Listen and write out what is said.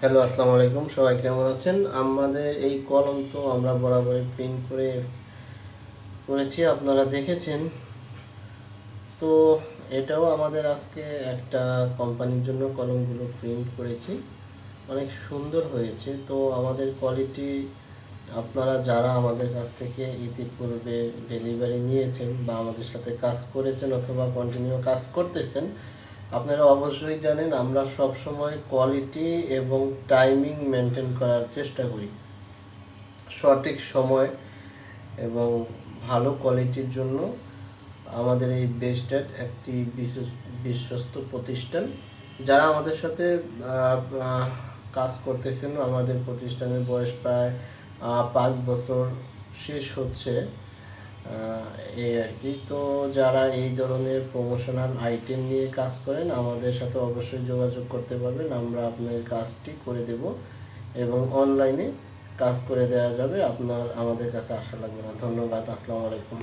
Hello আসসালামু আলাইকুম। সবাই কেমন আছেন? আমাদের এই কলম তো আমরা বরাবরই প্রিন্ট করে করেছি, আপনারা দেখেছেন। তো এটাও আমাদের আজকে একটা কোম্পানির জন্য কলমগুলো প্রিন্ট করেছি। অনেক সুন্দর হয়েছে। তো আমাদের কোয়ালিটি আপনারা যারা আমাদের কাছ থেকে ইতিপূর্বে ডেলিভারি নিয়েছেন বা আমাদের সাথে কাজ করেছেন অথবা কন্টিনিউ কাজ করতেছেন আপনারা অবশ্যই জানেন, আমরা সব সময় কোয়ালিটি এবং টাইমিং মেনটেন করার চেষ্টা করি। সঠিক সময় এবং ভালো কোয়ালিটির জন্য আমাদের এই বেস্টেড একটি বিশ্বস্ত প্রতিষ্ঠান। যারা আমাদের সাথে কাজ করতেছেন, আমাদের প্রতিষ্ঠানের বয়স প্রায় পাঁচ বছর শেষ হচ্ছে। এই আর কি। তো যারা এই ধরনের প্রমোশনাল আইটেম নিয়ে কাজ করেন, আমাদের সাথে অবশ্যই যোগাযোগ করতে পারবেন। আমরা আপনার কাজটি করে দেব এবং অনলাইনে কাজ করে দেওয়া যাবে। আপনার, আমাদের কাছে আসা লাগবে না। ধন্যবাদ। আসসালামু আলাইকুম।